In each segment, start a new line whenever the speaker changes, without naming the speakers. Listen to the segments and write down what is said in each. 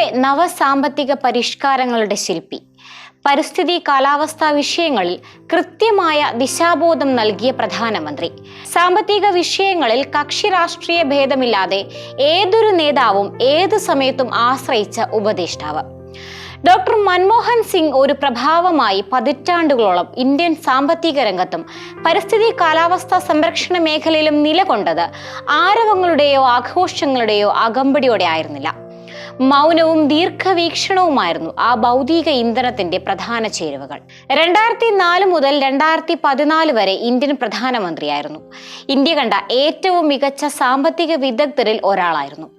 ഇന്ത്യയുടെ നവസാമ്പത്തിക പരിഷ്കാരങ്ങളുടെ ശില്പി. പരിസ്ഥിതി കാലാവസ്ഥാ വിഷയങ്ങളിൽ കൃത്യമായ ദിശാബോധം നൽകിയ പ്രധാനമന്ത്രി. സാമ്പത്തിക വിഷയങ്ങളിൽ കക്ഷി രാഷ്ട്രീയ ഭേദമില്ലാതെ ഏതൊരു നേതാവും ഏത് സമയത്തും ആശ്രയിച്ച ഉപദേഷ്ടാവ്. ഡോക്ടർ മൻമോഹൻ സിംഗ് ഒരു പ്രഭാവമായി പതിറ്റാണ്ടുകളോളം ഇന്ത്യൻ സാമ്പത്തിക രംഗത്തും പരിസ്ഥിതി കാലാവസ്ഥാ സംരക്ഷണ മേഖലയിലും നിലകൊണ്ടത് ആരവങ്ങളുടെയോ ആഘോഷങ്ങളുടെയോ അകമ്പടിയോടെ ആയിരുന്നില്ല. മൗനവും ദീർഘവീക്ഷണവുമായിരുന്നു ആ ഭൗതിക ഇന്ധനത്തിന്റെ പ്രധാന ചേരുവകൾ. രണ്ടായിരത്തി നാല് മുതൽ രണ്ടായിരത്തി പതിനാല് വരെ ഇന്ത്യൻ പ്രധാനമന്ത്രിയായിരുന്നു. ഇന്ത്യ കണ്ട ഏറ്റവും മികച്ച സാമ്പത്തിക വിദഗ്ധരിൽ ഒരാളായിരുന്നു.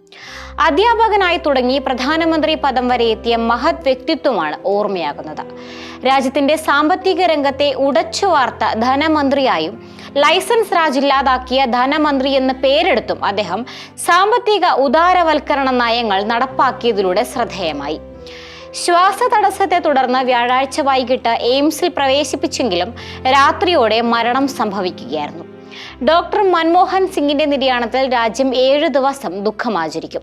അധ്യാപകനായി തുടങ്ങി പ്രധാനമന്ത്രി പദം വരെ എത്തിയ മഹത് വ്യക്തിത്വമാണ് ഓർമ്മയാകുന്നത്. രാജ്യത്തിന്റെ സാമ്പത്തിക രംഗത്തെ ഉടച്ചു വാർത്ത ധനമന്ത്രിയായും ലൈസൻസ് രാജ് ഇല്ലാതാക്കിയ ധനമന്ത്രി എന്ന പേരെടുത്തും അദ്ദേഹം സാമ്പത്തിക ഉദാരവൽക്കരണ നയങ്ങൾ നടപ്പാക്കിയതിലൂടെ ശ്രദ്ധേയമായി. ശ്വാസതടസ്സത്തെ തുടർന്ന് വ്യാഴാഴ്ച വൈകിട്ട് എയിംസിൽ പ്രവേശിപ്പിച്ചെങ്കിലും രാത്രിയോടെ മരണം സംഭവിക്കുകയായിരുന്നു. ഡോക്ടർ മൻമോഹൻ സിംഗിന്റെ നിര്യാണത്തിൽ രാജ്യം ഏഴ് ദിവസം ദുഃഖം ആചരിക്കും.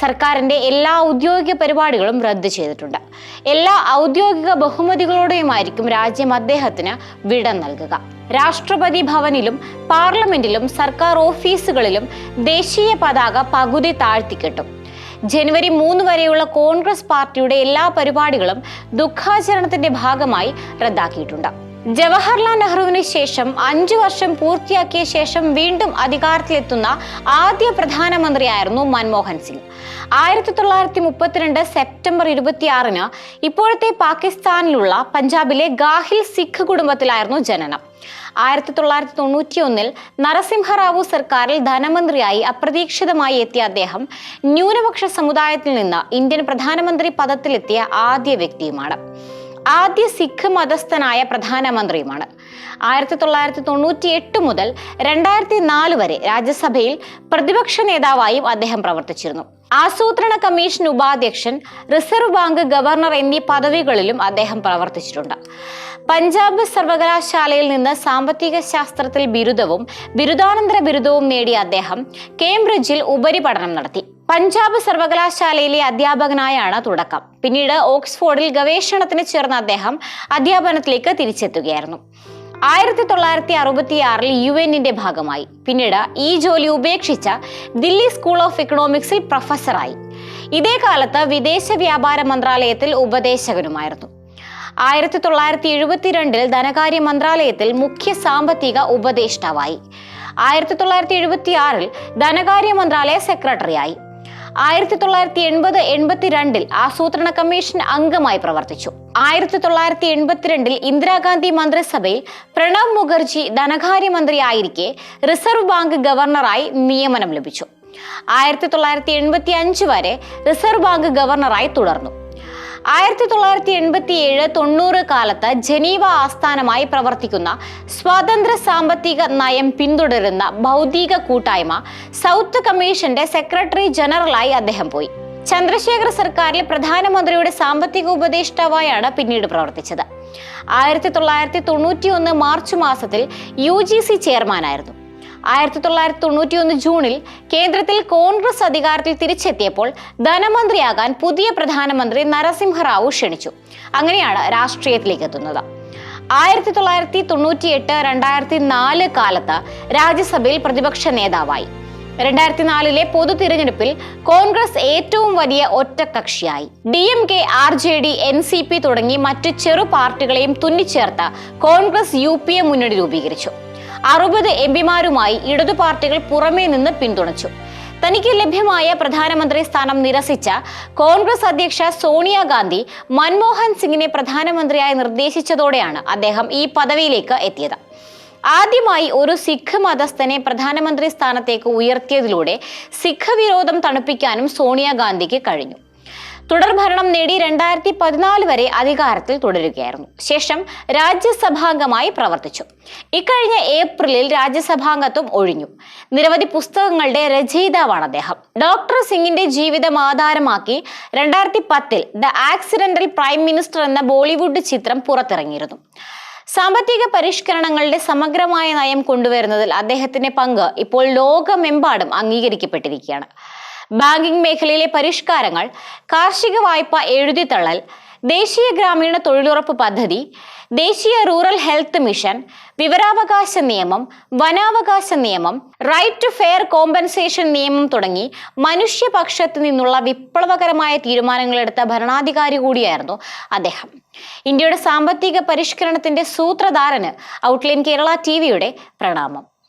സർക്കാരിന്റെ എല്ലാ ഔദ്യോഗിക പരിപാടികളും റദ്ദു ചെയ്തിട്ടുണ്ട്. എല്ലാ ഔദ്യോഗിക ബഹുമതികളോടെയുമായിരിക്കും രാജ്യം അദ്ദേഹത്തിന് വിട നൽകുക. രാഷ്ട്രപതി ഭവനിലും പാർലമെന്റിലും സർക്കാർ ഓഫീസുകളിലും ദേശീയ പതാക പകുതി താഴ്ത്തിക്കെട്ടും. ജനുവരി മൂന്ന് വരെയുള്ള കോൺഗ്രസ് പാർട്ടിയുടെ എല്ലാ പരിപാടികളും ദുഃഖാചരണത്തിന്റെ ഭാഗമായി റദ്ദാക്കിയിട്ടുണ്ട്. ജവഹർലാൽ നെഹ്റുവിന് ശേഷം അഞ്ചു വർഷം പൂർത്തിയാക്കിയ ശേഷം വീണ്ടും അധികാരത്തിലെത്തുന്ന ആദ്യ പ്രധാനമന്ത്രിയായിരുന്നു മൻമോഹൻ സിംഗ്. ആയിരത്തി തൊള്ളായിരത്തി മുപ്പത്തിരണ്ട് സെപ്റ്റംബർ ഇരുപത്തിയാറിന് ഇപ്പോഴത്തെ പാകിസ്ഥാനിലുള്ള പഞ്ചാബിലെ ഗാഹിൽ സിഖ് കുടുംബത്തിലായിരുന്നു ജനനം. ആയിരത്തി തൊള്ളായിരത്തി തൊണ്ണൂറ്റി ഒന്നിൽ നരസിംഹറാവു സർക്കാരിൽ ധനമന്ത്രിയായി അപ്രതീക്ഷിതമായി എത്തിയ അദ്ദേഹം ന്യൂനപക്ഷ സമുദായത്തിൽ നിന്ന് ഇന്ത്യൻ പ്രധാനമന്ത്രി പദത്തിലെത്തിയ ആദ്യ വ്യക്തിയുമാണ്. ആദ്യ സിഖ് മതസ്ഥനായ പ്രധാനമന്ത്രിയുമാണ്. ആയിരത്തി തൊള്ളായിരത്തി തൊണ്ണൂറ്റി എട്ട് മുതൽ രണ്ടായിരത്തി നാല് വരെ രാജ്യസഭയിൽ പ്രതിപക്ഷ നേതാവായും അദ്ദേഹം പ്രവർത്തിച്ചിരുന്നു. ആസൂത്രണ കമ്മീഷൻ ഉപാധ്യക്ഷൻ റിസർവ് ബാങ്ക് ഗവർണർ എന്നീ പദവികളിലും അദ്ദേഹം പ്രവർത്തിച്ചിട്ടുണ്ട്. പഞ്ചാബ് സർവകലാശാലയിൽ നിന്ന് സാമ്പത്തിക ശാസ്ത്രത്തിൽ ബിരുദവും ബിരുദാനന്തര ബിരുദവും നേടിയ അദ്ദേഹം കേംബ്രിഡ്ജിൽ ഉപരിപഠനം നടത്തി. പഞ്ചാബ് സർവകലാശാലയിലെ അധ്യാപകനായാണ് തുടക്കം. പിന്നീട് ഓക്സ്ഫോർഡിൽ ഗവേഷണത്തിന് ചേർന്ന അദ്ദേഹം അധ്യാപനത്തിലേക്ക് തിരിച്ചെത്തുകയായിരുന്നു. ആയിരത്തി തൊള്ളായിരത്തി അറുപത്തിയാറിൽ യു എന്നിന്റെ ഭാഗമായി. പിന്നീട് ഈ ജോലി ഉപേക്ഷിച്ച ദില്ലി സ്കൂൾ ഓഫ് ഇക്കണോമിക്സിൽ പ്രൊഫസറായി. ഇതേ കാലത്ത് വിദേശ വ്യാപാര മന്ത്രാലയത്തിൽ ഉപദേശകനുമായിരുന്നു. ആയിരത്തി തൊള്ളായിരത്തി എഴുപത്തിരണ്ടിൽ ധനകാര്യ മന്ത്രാലയത്തിൽ മുഖ്യ സാമ്പത്തിക ഉപദേഷ്ടാവായി. ആയിരത്തി തൊള്ളായിരത്തി എഴുപത്തി ധനകാര്യ മന്ത്രാലയ സെക്രട്ടറിയായി. ആയിരത്തി തൊള്ളായിരത്തി എൺപത് എൺപത്തിരണ്ടിൽ ആസൂത്രണ കമ്മീഷൻ അംഗമായി പ്രവർത്തിച്ചു. ആയിരത്തി തൊള്ളായിരത്തി എൺപത്തിരണ്ടിൽ ഇന്ദിരാഗാന്ധി മന്ത്രിസഭയിൽ പ്രണബ് മുഖർജി ധനകാര്യമന്ത്രിയായിരിക്കെ റിസർവ് ബാങ്ക് ഗവർണറായി നിയമനം ലഭിച്ചു. ആയിരത്തി തൊള്ളായിരത്തി എൺപത്തി അഞ്ച് വരെ റിസർവ് ബാങ്ക് ഗവർണറായി തുടർന്നു. ആയിരത്തി തൊള്ളായിരത്തി എൺപത്തി ഏഴ് തൊണ്ണൂറ് കാലത്ത് ജനീവ ആസ്ഥാനമായി പ്രവർത്തിക്കുന്ന സ്വാതന്ത്ര്യ സാമ്പത്തിക നയം പിന്തുടരുന്ന ഭൗതിക കൂട്ടായ്മ സൗത്ത് കമ്മീഷന്റെ സെക്രട്ടറി ജനറലായി അദ്ദേഹം പോയി. ചന്ദ്രശേഖർ സർക്കാരിൽ പ്രധാനമന്ത്രിയുടെ സാമ്പത്തിക ഉപദേഷ്ടാവായാണ് പിന്നീട് പ്രവർത്തിച്ചത്. ആയിരത്തി തൊള്ളായിരത്തി തൊണ്ണൂറ്റി ഒന്ന് മാർച്ച് മാസത്തിൽ യു ജി സി ചെയർമാനായിരുന്നു. ആയിരത്തി തൊള്ളായിരത്തി തൊണ്ണൂറ്റി ഒന്ന് ജൂണിൽ കേന്ദ്രത്തിൽ കോൺഗ്രസ് അധികാരത്തിൽ തിരിച്ചെത്തിയപ്പോൾ ധനമന്ത്രിയാകാൻ പുതിയ പ്രധാനമന്ത്രി നരസിംഹറാവു ക്ഷണിച്ചു. അങ്ങനെയാണ് രാഷ്ട്രീയത്തിലേക്ക് എത്തുന്നത്. ആയിരത്തി തൊള്ളായിരത്തി തൊണ്ണൂറ്റി എട്ട് രണ്ടായിരത്തി നാല് കാലത്ത് രാജ്യസഭയിൽ പ്രതിപക്ഷ നേതാവായി. രണ്ടായിരത്തി നാലിലെ പൊതു തിരഞ്ഞെടുപ്പിൽ കോൺഗ്രസ് ഏറ്റവും വലിയ ഒറ്റക്കക്ഷിയായി. D M K R J D N C P തുടങ്ങി മറ്റു ചെറു പാർട്ടികളെയും തുന്നിച്ചേർത്ത് കോൺഗ്രസ് യു പി എ മുന്നണി രൂപീകരിച്ചു. അറുപത് എം പിമാരുമായി ഇടതു പാർട്ടികൾ പുറമേ നിന്ന് പിന്തുണച്ചു. തനിക്ക് ലഭ്യമായ പ്രധാനമന്ത്രി സ്ഥാനം നിരസിച്ച കോൺഗ്രസ് അധ്യക്ഷ സോണിയാഗാന്ധി മൻമോഹൻ സിംഗിനെ പ്രധാനമന്ത്രിയായി നിർദ്ദേശിച്ചതോടെയാണ് അദ്ദേഹം ഈ പദവിയിലേക്ക് എത്തിയത്. ആദ്യമായി ഒരു സിഖ് മതസ്ഥനെ പ്രധാനമന്ത്രി സ്ഥാനത്തേക്ക് ഉയർത്തിയതിലൂടെ സിഖ് വിരോധം തണുപ്പിക്കാനും സോണിയാഗാന്ധിക്ക് കഴിഞ്ഞു. തുടർഭരണം നേടി രണ്ടായിരത്തി പതിനാല് വരെ അധികാരത്തിൽ തുടരുകയായിരുന്നു. ശേഷം രാജ്യസഭാംഗമായി പ്രവർത്തിച്ചു. ഇക്കഴിഞ്ഞ ഏപ്രിലിൽ രാജ്യസഭാംഗത്വം ഒഴിഞ്ഞു. നിരവധി പുസ്തകങ്ങളുടെ രചയിതാവാണ് അദ്ദേഹം. ഡോക്ടർ സിംഗിന്റെ ജീവിതം ആധാരമാക്കി രണ്ടായിരത്തി പത്തിൽ ദ ആക്സിഡന്റൽ പ്രൈം മിനിസ്റ്റർ എന്ന ബോളിവുഡ് ചിത്രം പുറത്തിറങ്ങിയിരുന്നു. സാമ്പത്തിക പരിഷ്കരണങ്ങളുടെ സമഗ്രമായ നയം കൊണ്ടുവരുന്നതിൽ അദ്ദേഹത്തിന്റെ പങ്ക് ഇപ്പോൾ ലോകമെമ്പാടും അംഗീകരിക്കപ്പെട്ടിരിക്കുകയാണ്. ബാങ്കിംഗ് മേഖലയിലെ പരിഷ്കാരങ്ങൾ കാർഷിക വായ്പ എഴുതിത്തള്ളൽ ദേശീയ ഗ്രാമീണ തൊഴിലുറപ്പ് പദ്ധതി ദേശീയ റൂറൽ ഹെൽത്ത് മിഷൻ വിവരാവകാശ നിയമം വനാവകാശ നിയമം റൈറ്റ് ടു ഫെയർ കോമ്പൻസേഷൻ നിയമം തുടങ്ങി മനുഷ്യപക്ഷത്ത് നിന്നുള്ള വിപ്ലവകരമായ തീരുമാനങ്ങളെടുത്ത ഭരണാധികാരി കൂടിയായിരുന്നു അദ്ദേഹം. ഇന്ത്യയുടെ സാമ്പത്തിക പരിഷ്കരണത്തിന്റെ സൂത്രധാരന് ഔട്ട്ലൈൻ കേരള ടി പ്രണാമം.